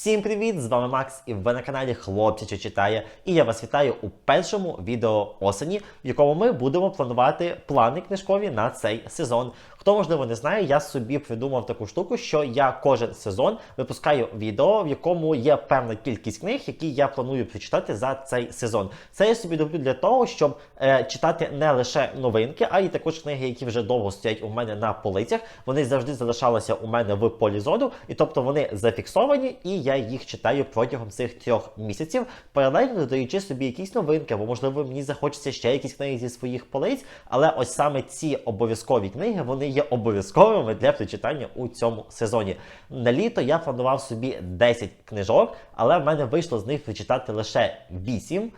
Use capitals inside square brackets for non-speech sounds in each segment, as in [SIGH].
Всім привіт! З вами Макс, і ви на каналі Хлопці, що читає. І я вас вітаю у першому відео осені, в якому ми будемо планувати плани книжкові на цей сезон. Хто можливо не знає, я собі придумав таку штуку, що я кожен сезон випускаю відео, в якому є певна кількість книг, які я планую прочитати за цей сезон. Це я собі роблю для того, щоб е, читати не лише новинки, а й також книги, які вже довго стоять у мене на полицях. Вони завжди залишалися у мене в полі зору, і тобто вони зафіксовані, і я їх читаю протягом цих трьох місяців, паралельно додаючи собі якісь новинки, або можливо мені захочеться ще якісь книги зі своїх полиць. Але ось саме ці обов'язкові книги вони є обов'язковими для прочитання у цьому сезоні. На літо я планував собі 10 книжок, але в мене вийшло з них прочитати лише 8.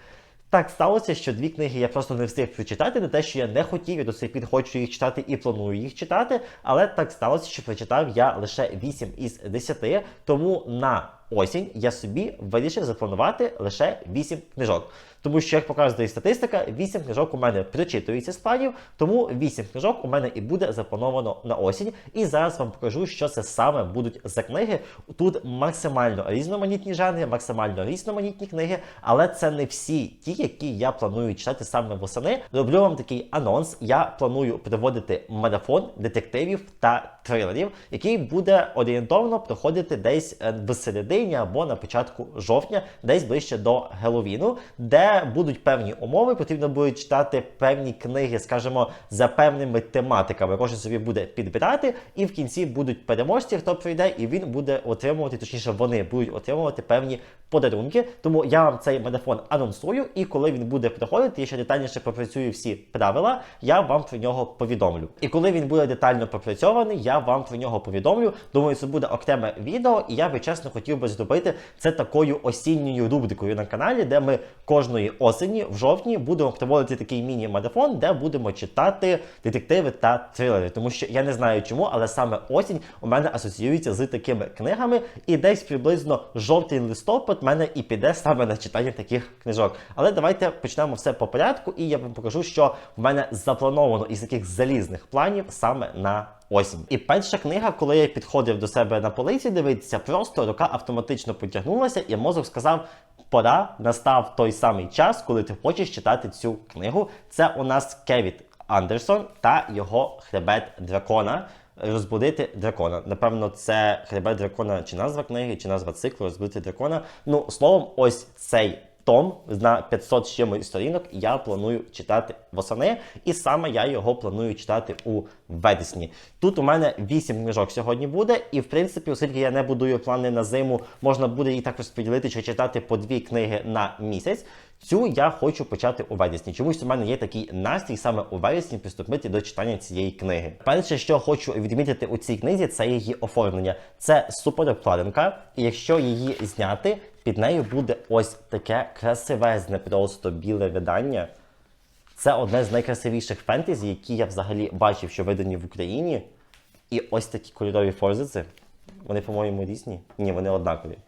Так сталося, що дві книги я просто не встиг прочитати, не те, що я не хотів, я до сих пір хочу їх читати і планую їх читати. Але так сталося, що прочитав я лише 8 із 10, тому на осінь я собі вирішив запланувати лише 8 книжок. Тому що, як показує статистика, 8 книжок у мене прочитується з планів, тому 8 книжок у мене і буде заплановано на осінь. І зараз вам покажу, що це саме будуть за книги. Тут максимально різноманітні жанри, максимально різноманітні книги, але це не всі ті, які я планую читати саме восени. Роблю вам такий анонс. Я планую проводити марафон детективів та трилерів, який буде орієнтовно проходити десь е, в середині або на початку жовтня, десь ближче до Геловіну, де будуть певні умови, потрібно буде читати певні книги, скажімо, за певними тематиками. Кожен собі буде підбирати, і в кінці будуть переможці, хто прийде, і він буде отримувати, точніше, вони будуть отримувати певні подарунки. Тому я вам цей марафон анонсую, і коли він буде проходити, я ще детальніше пропрацюю всі правила, я вам про нього повідомлю. І коли він буде детально пропрацьований, я вам про нього повідомлю. Думаю, це буде окреме відео, і я би чесно хотів би зробити це такою осінньою рубрикою на каналі, де ми кожної осені в жовтні будемо проводити такий міні-марафон, де будемо читати детективи та трилери. Тому що я не знаю чому, але саме осінь у мене асоціюється з такими книгами, і десь приблизно жовтий листопад в мене і піде саме на читання таких книжок. Але давайте почнемо все по порядку, і я вам покажу, що в мене заплановано із таких залізних планів саме на осінь. І перша книга, коли я підходив до себе на полиці дивитися, просто рука автоматично потягнулася, і мозок сказав: пора, настав той самий час, коли ти хочеш читати цю книгу. Це у нас Кевіт Андерсон та його хребет дракона. Розбудити дракона. Напевно, це хребет дракона, чи назва книги, чи назва циклу розбудити дракона. Ну, словом, ось цей том на 500 з чимось сторінок я планую читати восени, і саме я його планую читати у вересні. Тут у мене 8 книжок сьогодні буде, і в принципі, оскільки я не будую плани на зиму, можна буде і так розподілити чи читати по дві книги на місяць. Цю я хочу почати у вересні. Чомусь у мене є такий настрій саме у вересні приступити до читання цієї книги. Перше, що хочу відмітити у цій книзі, це її оформлення. Це супер обкладинка, і якщо її зняти, під нею буде ось таке красивезне, просто біле видання. Це одне з найкрасивіших фентезі, які я взагалі бачив, що видані в Україні. І ось такі кольорові форзиці. Вони, по-моєму, різні. Ні, вони однакові.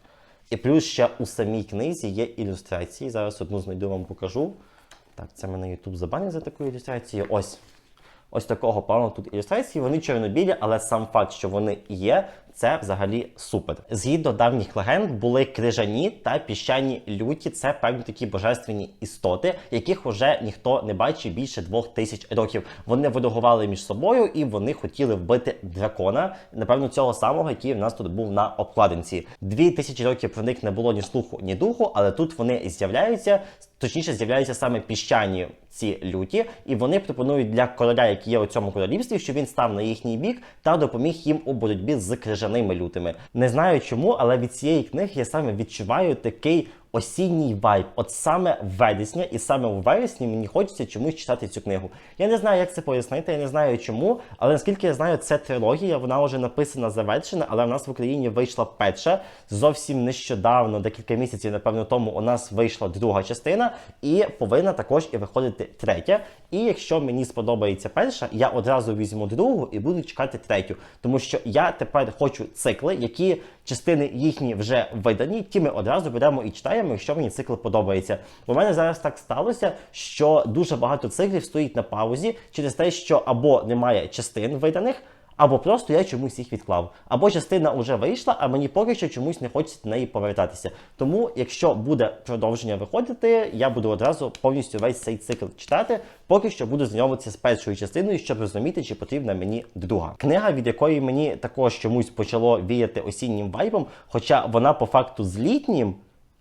І плюс ще у самій книзі є ілюстрації. Зараз одну знайду вам покажу. Так, це мене YouTube забанив за таку ілюстрацію. Ось. Ось такого плану тут ілюстрації. Вони чорно-білі, але сам факт, що вони є, це взагалі супер. Згідно давніх легенд, були крижані та піщані люті. Це певні такі божественні істоти, яких уже ніхто не бачив більше двох тисяч років. Вони ворогували між собою і вони хотіли вбити дракона. Напевно, цього самого, який в нас тут був на обкладинці. Дві тисячі років про них не було ні слуху, ні духу, але тут вони з'являються. Точніше, з'являються саме піщані ці люті, і вони пропонують для короля, який є у цьому королівстві, що він став на їхній бік та допоміг їм у боротьбі з крижаними лютими. Не знаю чому, але від цієї книги я саме відчуваю такий осінній вайб. От саме вересня, і саме у вересні мені хочеться чомусь читати цю книгу. Я не знаю, як це пояснити, я не знаю чому, але наскільки я знаю, це трилогія, вона вже написана, завершена, але в нас в Україні вийшла перша. Зовсім нещодавно, декілька місяців, напевно, тому у нас вийшла друга частина, і повинна також і виходити третя. І якщо мені сподобається перша, я одразу візьму другу і буду чекати третю. Тому що я тепер хочу цикли, які частини їхні вже видані, ті ми одразу беремо і читаємо, якщо мені цикл подобається. У мене зараз так сталося, що дуже багато циклів стоїть на паузі через те, що або немає частин виданих. Або просто я чомусь їх відклав. Або частина вже вийшла, а мені поки що чомусь не хочеться до неї повертатися. Тому, якщо буде продовження виходити, я буду одразу повністю весь цей цикл читати. Поки що буду знайомитися з першою частиною, щоб розуміти, чи потрібна мені друга. Книга, від якої мені також чомусь почало віяти осіннім вайбом, хоча вона по факту з літнім,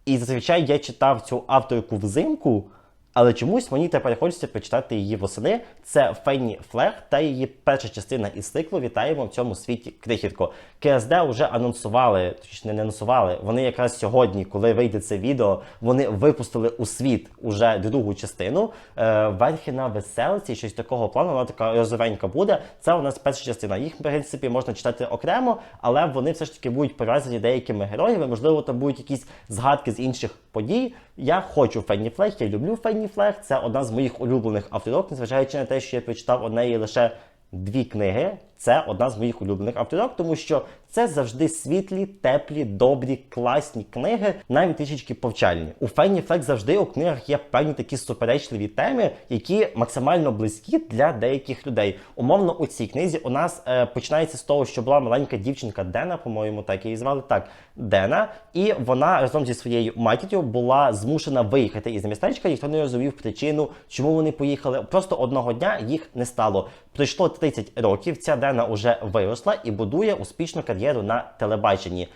і зазвичай я читав цю авторку взимку. Але чомусь мені тепер хочеться прочитати її восени. Це Фенні Флег та її перша частина із циклу Вітаємо в цьому світі крихітко. КСД вже анонсували, точніше не анонсували. Вони якраз сьогодні, коли вийде це відео, вони випустили у світ уже другу частину. Е, верхи на веселці, щось такого плану. Вона така розовенька буде. Це у нас перша частина. Їх в принципі можна читати окремо, але вони все ж таки будуть пов'язані деякими героями. Можливо, там будуть якісь згадки з інших подій. Я хочу Фенні Флег, я люблю Фенні Флег. Це одна з моїх улюблених авторок, незважаючи на те, що я прочитав однеї лише дві книги. Це одна з моїх улюблених авторок, тому що це завжди світлі, теплі, добрі, класні книги, навіть трішечки повчальні. У Фенні Флек завжди у книгах є певні такі суперечливі теми, які максимально близькі для деяких людей. Умовно, у цій книзі у нас е, починається з того, що була маленька дівчинка Дена, по-моєму, так її звали так, Дена, і вона разом зі своєю матір'ю була змушена виїхати із містечка. Ніхто не розумів причину, чому вони поїхали. Просто одного дня їх не стало. Пройшло 30 років. Ця Дена вже виросла і будує успішну кар'єру на телебаченні.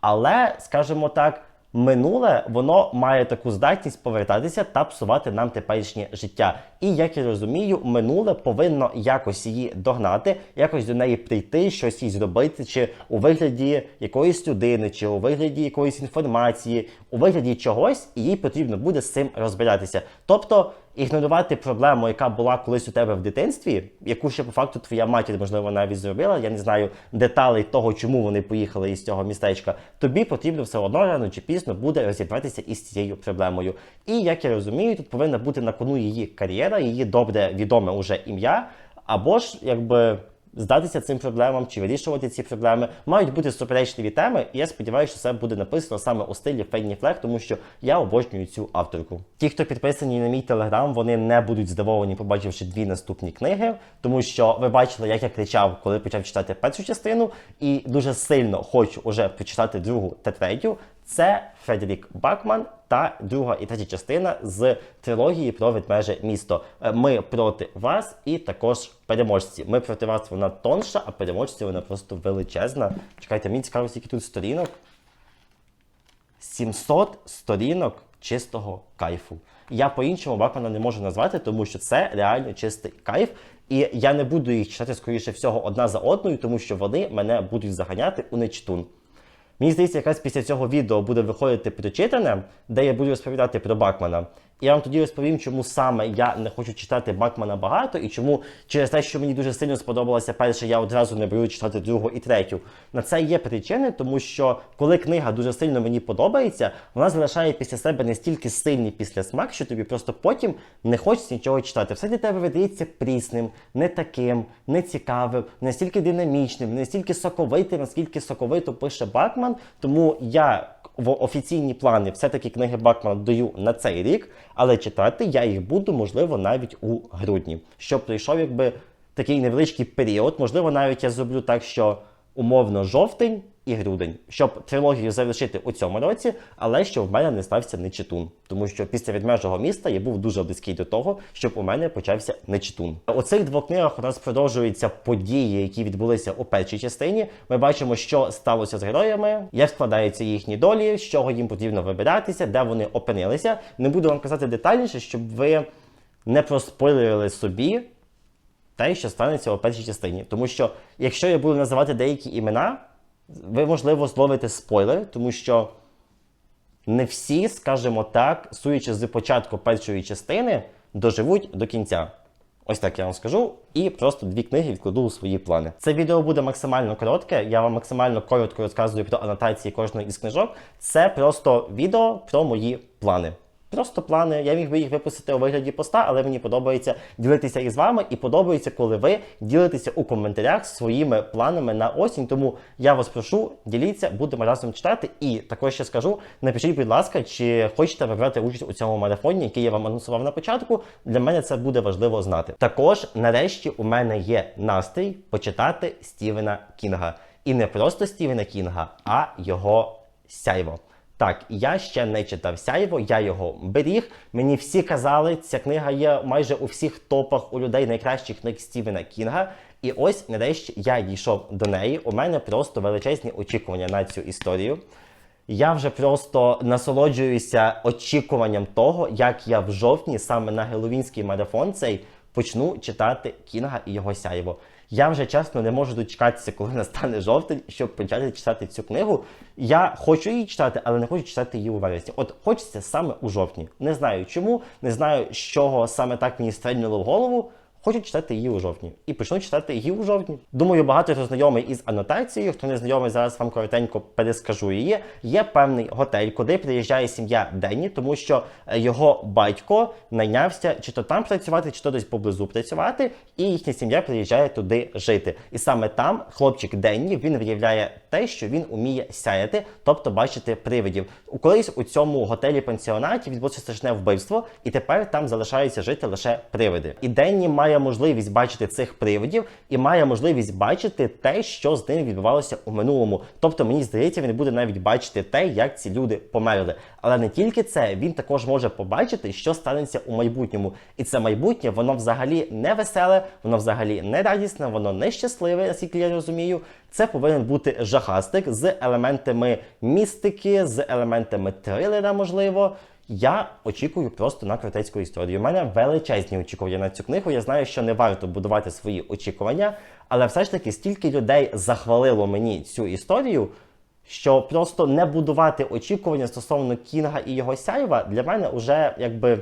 Але, скажімо так, минуле воно має таку здатність повертатися та псувати нам теперішнє життя. І як я розумію, минуле повинно якось її догнати, якось до неї прийти, щось їй зробити, чи у вигляді якоїсь людини, чи у вигляді якоїсь інформації, у вигляді чогось, і їй потрібно буде з цим розбиратися. Тобто. Ігнорувати проблему, яка була колись у тебе в дитинстві, яку ще по факту твоя матір, можливо, навіть зробила. Я не знаю деталей того, чому вони поїхали із цього містечка. Тобі потрібно все одно рано чи пізно буде розібратися із цією проблемою. І як я розумію, тут повинна бути на кону її кар'єра, її добре відоме уже ім'я, або ж якби. Здатися цим проблемам чи вирішувати ці проблеми мають бути суперечливі теми, і я сподіваюся, що це буде написано саме у стилі Фенні Флег, тому що я обожнюю цю авторку. Ті, хто підписані на мій телеграм, вони не будуть здивовані, побачивши дві наступні книги, тому що ви бачили, як я кричав, коли почав читати першу частину, і дуже сильно хочу уже прочитати другу та третю. Це Фредерік Бакман та друга і третя частина з трилогії про ведмеже місто. Е, Ми проти вас і також переможці. Ми проти вас вона тонша, а переможці вона просто величезна. Чекайте, мені цікаво, скільки тут сторінок. 700 сторінок чистого кайфу. Я по-іншому Бакмана не можу назвати, тому що це реально чистий кайф. І я не буду їх читати, скоріше всього, одна за одною, тому що вони мене будуть заганяти у нечтун. Мені здається, якраз після цього відео буде виходити прочитане, де я буду розповідати про Бакмана. Я вам тоді розповім, чому саме я не хочу читати Бакмана багато, і чому через те, що мені дуже сильно сподобалося перше, я одразу не беру читати другу і третю. На це є причини, тому що коли книга дуже сильно мені подобається, вона залишає після себе настільки сильний післясмак, що тобі просто потім не хочеться нічого читати. Все для тебе видається прісним, не таким, не цікавим, не настільки динамічним, не настільки соковитим, наскільки соковито пише Бакман. Тому я в офіційні плани все-таки книги Бакмана даю на цей рік, але читати я їх буду, можливо, навіть у грудні, щоб прийшов якби такий невеличкий період. Можливо, навіть я зроблю так, що умовно жовтень і грудень, щоб трилогію завершити у цьому році, але щоб в мене не стався нечитун. Тому що після відмежого міста я був дуже близький до того, щоб у мене почався нечитун. У цих двох книгах у нас продовжуються події, які відбулися у першій частині. Ми бачимо, що сталося з героями, як складаються їхні долі, з чого їм потрібно вибиратися, де вони опинилися. Не буду вам казати детальніше, щоб ви не проспойлерили собі те, що станеться у першій частині. Тому що, якщо я буду називати деякі імена, ви, можливо, зловите спойлер, тому що не всі, скажімо так, суючи з початку першої частини, доживуть до кінця. Ось так я вам скажу, і просто дві книги відкладу у свої плани. Це відео буде максимально коротке. Я вам максимально коротко розказую про анотації кожної із книжок. Це просто відео про мої плани. Просто плани. Я міг би їх випустити у вигляді поста, але мені подобається ділитися із вами і подобається, коли ви ділитеся у коментарях своїми планами на осінь. Тому я вас прошу, діліться, будемо разом читати. І також ще скажу: напишіть, будь ласка, чи хочете ви брати участь у цьому марафоні, який я вам анонсував на початку. Для мене це буде важливо знати. Також, нарешті, у мене є настрій почитати Стівена Кінга. І не просто Стівена Кінга, а його сяйво. Так, я ще не читав сяйво, я його беріг. Мені всі казали, ця книга є майже у всіх топах у людей найкращих книг Стівена Кінга. І ось нарешті я дійшов до неї. У мене просто величезні очікування на цю історію. Я вже просто насолоджуюся очікуванням того, як я в жовтні, саме на геловінський марафон, цей почну читати Кінга і його сяйво. Я вже чесно не можу дочекатися, коли [LAUGHS] настане жовтень, щоб почати читати цю книгу. Я хочу її читати, але не хочу читати її у вересні. От хочеться саме у жовтні. Не знаю чому, не знаю, з чого саме так мені стрельнуло в голову. Хочу читати її у жовтні. І почну читати її у жовтні. Думаю, багато хто знайомий із анотацією. Хто не знайомий, зараз вам коротенько перескажу її. Є певний готель, куди приїжджає сім'я Денні, тому що е, його батько найнявся чи то там працювати, чи то десь поблизу працювати, і їхня сім'я приїжджає туди жити. І саме там хлопчик Денні він виявляє те, що він уміє сяяти, тобто бачити привидів. Колись у цьому готелі пансіонаті відбулося страшне вбивство, і тепер там залишаються жити лише привиди. І Денні має можливість бачити цих привидів і має можливість бачити те, що з ним відбувалося у минулому. Тобто, мені здається, він буде навіть бачити те, як ці люди померли. Але не тільки це, він також може побачити, що станеться у майбутньому. І це майбутнє, воно взагалі не веселе, воно взагалі не радісне, воно не щасливе, наскільки я розумію. Це повинен бути жахастик з елементами містики, з елементами трилера, можливо. Я очікую просто на критецьку історію. У мене величезні очікування на цю книгу. Я знаю, що не варто будувати свої очікування, але все ж таки стільки людей захвалило мені цю історію, що просто не будувати очікування стосовно Кінга і його сяйва для мене вже якби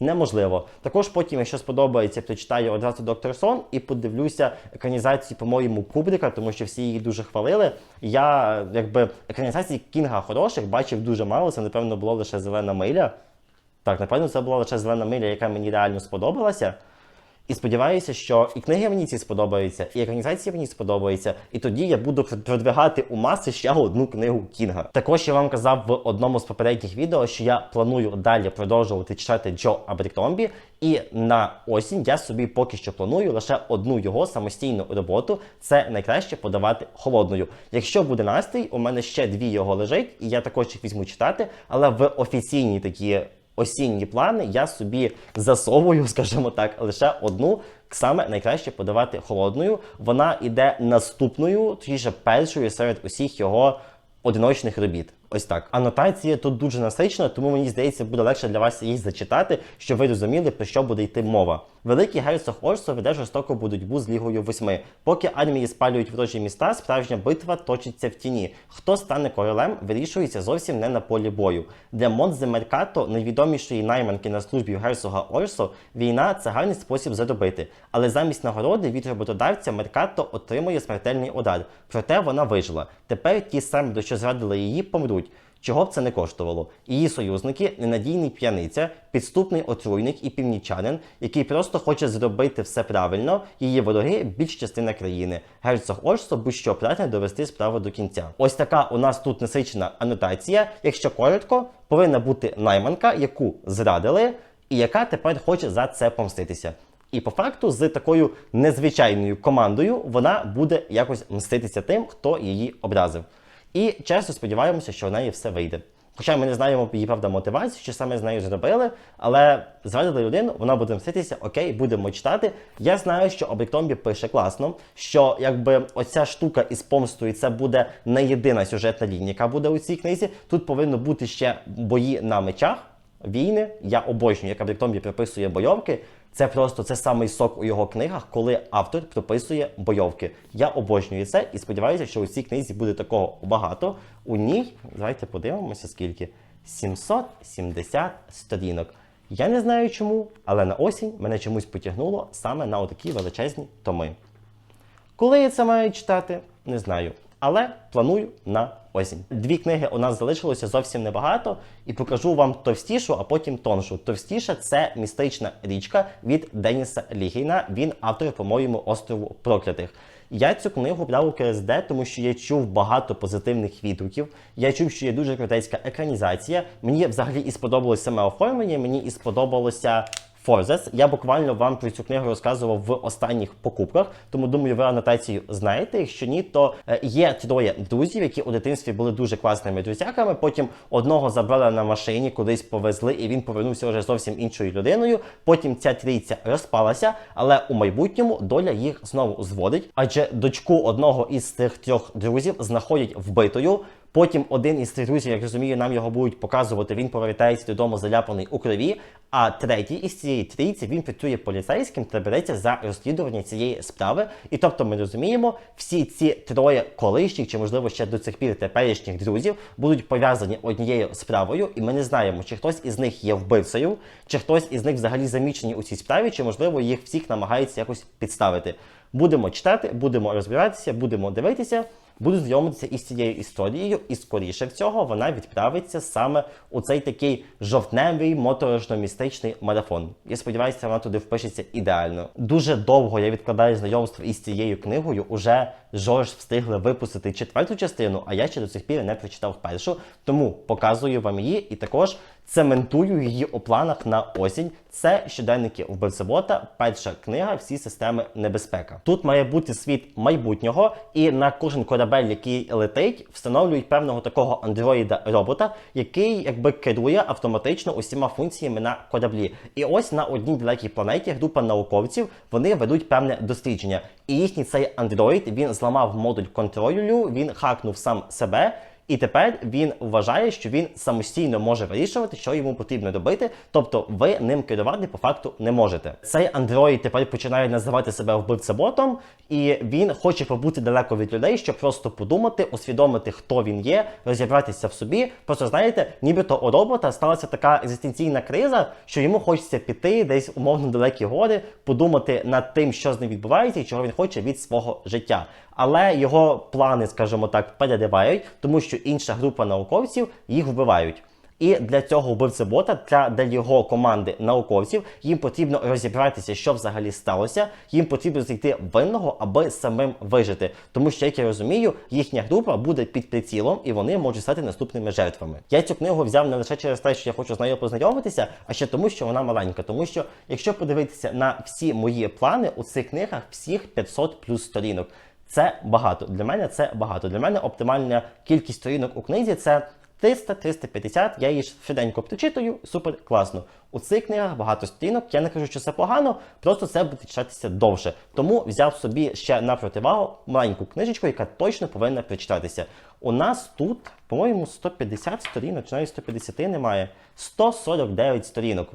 неможливо. Також потім, якщо сподобається, то читаю одразу Доктор Сон і подивлюся екранізацію, по-моєму, Кубрика, тому що всі її дуже хвалили. Я якби екранізації Кінга хороших бачив дуже мало. Це напевно було лише зелена миля. Так, напевно, це була лише зелена миля, яка мені реально сподобалася. І сподіваюся, що і книги мені ці сподобаються, і екранізації мені сподобаються, і тоді я буду продвигати у маси ще одну книгу Кінга. Також я вам казав в одному з попередніх відео, що я планую далі продовжувати читати Джо Абріктомбі, і на осінь я собі поки що планую лише одну його самостійну роботу. Це найкраще подавати холодною. Якщо буде настрій, у мене ще дві його лежить, і я також їх візьму читати, але в офіційні такі осінні плани я собі засовую, [LAUGHS] скажімо так, лише одну. Саме найкраще подавати холодною. Вона іде наступною, точніше першою серед усіх його одиночних робіт. Ось так. Анотація тут дуже насичена, тому мені здається, буде легше для вас її зачитати, щоб ви розуміли, про що буде йти мова. Великий герцог Орсо веде жорстоку боротьбу з Лігою восьми. Поки армії спалюють ворожі міста, справжня битва точиться в тіні. Хто стане королем, вирішується зовсім не на полі бою. Для Монзе Меркато, найвідомішої найманки на службі герцога Орсо, війна це гарний спосіб заробити. Але замість нагороди від роботодавця Меркато отримує смертельний удар. Проте вона вижила. Тепер ті самі, до що зрадили її, помруть. Чого б це не коштувало? Її союзники ненадійний п'яниця, підступний отруйник і північанин, який просто хоче зробити все правильно. Її вороги більш частина країни. Герцог Орсо будь-що прагне довести справу до кінця. Ось така у нас тут насичена анотація. Якщо коротко, повинна бути найманка, яку зрадили, і яка тепер хоче за це помститися. І по факту з такою незвичайною командою вона буде якось мститися тим, хто її образив. І чесно сподіваємося, що в неї все вийде. Хоча ми не знаємо її правда мотивацію, що саме з нею зробили, але зрадили людину, вона буде мститися, окей, будемо читати. Я знаю, що Обліктомбі пише класно, що якби оця штука із помстою це буде не єдина сюжетна лінія, яка буде у цій книзі. Тут повинно бути ще бої на мечах, війни. Я обожнюю, як Абріктомбі приписує бойовки. Це просто це самий сок у його книгах, коли автор прописує бойовки. Я обожнюю це і сподіваюся, що у цій книзі буде такого багато. У ній, давайте подивимося, скільки 770 сторінок. Я не знаю чому, але на осінь мене чомусь потягнуло саме на отакі величезні томи. Коли я це маю читати, не знаю. Але планую на осінь. Дві книги у нас залишилося зовсім небагато, і покажу вам товстішу, а потім тоншу. Товстіша це містична річка від Деніса Лігейна. Він автор, по-моєму, острову проклятих. Я цю книгу брав у КСД, тому що я чув багато позитивних відгуків. Я чув, що є дуже крутецька екранізація. Мені взагалі і сподобалося саме оформлення, мені і сподобалося. Форзес. Я буквально вам про цю книгу розказував в останніх покупках, тому думаю, ви анотацію знаєте. Якщо ні, то е, є троє друзів, які у дитинстві були дуже класними друзяками. Потім одного забрали на машині, кудись повезли, і він повернувся вже зовсім іншою людиною. Потім ця трійця розпалася, але у майбутньому доля їх знову зводить. Адже дочку одного із цих трьох друзів знаходять вбитою. Потім один із цих друзів, як розумію, нам його будуть показувати. Він повертається додому заляпаний у крові. А третій із цієї трійці він працює поліцейським та береться за розслідування цієї справи. І тобто ми розуміємо, всі ці троє колишніх, чи можливо ще до цих пір теперішніх друзів, будуть пов'язані однією справою, і ми не знаємо, чи хтось із них є вбивцею, чи хтось із них взагалі замічений у цій справі, чи можливо їх всіх намагається якось підставити. Будемо читати, будемо розбиратися, будемо дивитися. Буду знайомитися із цією історією, і скоріше всього вона відправиться саме у цей такий жовтневий моторошно-містичний марафон. Я сподіваюся, вона туди впишеться ідеально. Дуже довго я відкладаю знайомство із цією книгою. Уже Жорж встигли випустити четверту частину, а я ще до цих пір не прочитав першу. Тому показую вам її і також цементую її у планах на осінь. Це щоденники вбивцебота, перша книга всі системи небезпека. Тут має бути світ майбутнього, і на кожен корабель, який летить, встановлюють певного такого андроїда-робота, який якби керує автоматично усіма функціями на кораблі. І ось на одній далекій планеті група науковців вони ведуть певне дослідження. І їхній цей андроїд він зламав модуль контролю, він хакнув сам себе. І тепер він вважає, що він самостійно може вирішувати, що йому потрібно робити. Тобто ви ним керувати по факту не можете. Цей андроїд тепер починає називати себе вбивцеботом, і він хоче побути далеко від людей, щоб просто подумати, усвідомити, хто він є, розібратися в собі. Просто знаєте, нібито у робота сталася така екзистенційна криза, що йому хочеться піти десь умовно далекі гори, подумати над тим, що з ним відбувається, і чого він хоче від свого життя. Але його плани, скажімо так, переривають, тому що інша група науковців їх вбивають. І для цього вбивця бота, для, для його команди науковців, їм потрібно розібратися, що взагалі сталося. Їм потрібно знайти винного, аби самим вижити. Тому що, як я розумію, їхня група буде під прицілом і вони можуть стати наступними жертвами. Я цю книгу взяв не лише через те, що я хочу з нею познайомитися, а ще тому, що вона маленька. Тому що, якщо подивитися на всі мої плани, у цих книгах всіх 500 плюс сторінок. Це багато. Для мене це багато. Для мене оптимальна кількість сторінок у книзі це 300-350. Я її швиденько прочитую, супер класно. У цих книгах багато сторінок. Я не кажу, що це погано, просто це буде читатися довше. Тому взяв собі ще на противагу маленьку книжечку, яка точно повинна прочитатися. У нас тут, по-моєму, 150 сторінок, чи навіть 150 немає, 149 сторінок.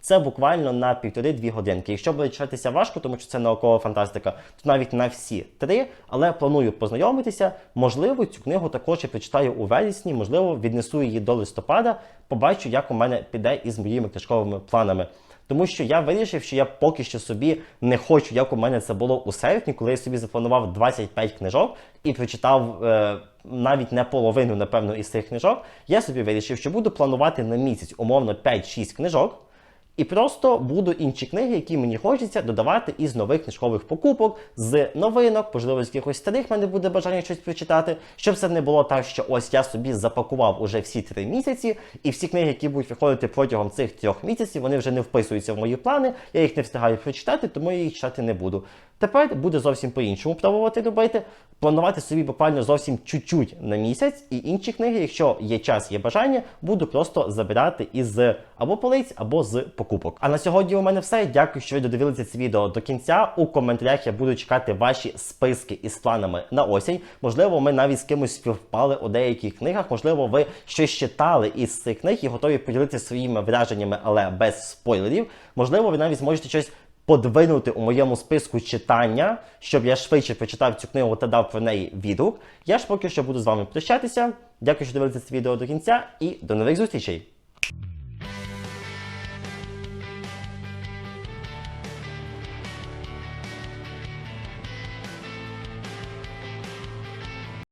Це буквально на півтори-дві годинки. Якщо буде читатися важко, тому що це наукова фантастика, то навіть на всі три. Але планую познайомитися. Можливо, цю книгу також я прочитаю у вересні, можливо, віднесу її до листопада. Побачу, як у мене піде із моїми книжковими планами. Тому що я вирішив, що я поки що собі не хочу, як у мене це було у серпні, коли я собі запланував 25 книжок і прочитав е, навіть не половину, напевно, із цих книжок. Я собі вирішив, що буду планувати на місяць умовно 5-6 книжок. І просто буду інші книги, які мені хочеться додавати із нових книжкових покупок, з новинок, можливо, з якихось старих мене буде бажання щось прочитати, щоб це не було так, що ось я собі запакував уже всі три місяці, і всі книги, які будуть виходити протягом цих трьох місяців, вони вже не вписуються в мої плани. Я їх не встигаю прочитати, тому я їх читати не буду. Тепер буде зовсім по-іншому пробувати робити, планувати собі буквально зовсім чуть-чуть на місяць, і інші книги, якщо є час, є бажання, буду просто забирати із або полиць, або з покупок. А на сьогодні у мене все. Дякую, що ви додивилися це відео до кінця. У коментарях я буду чекати ваші списки із планами на осінь. Можливо, ми навіть з кимось співпали у деяких книгах. Можливо, ви щось читали із цих книг і готові поділитися своїми враженнями, але без спойлерів. Можливо, ви навіть зможете щось подвинути у моєму списку читання, щоб я швидше прочитав цю книгу та дав про неї відгук. Я ж поки що буду з вами прощатися. Дякую, що дивилися це відео до кінця, і до нових зустрічей!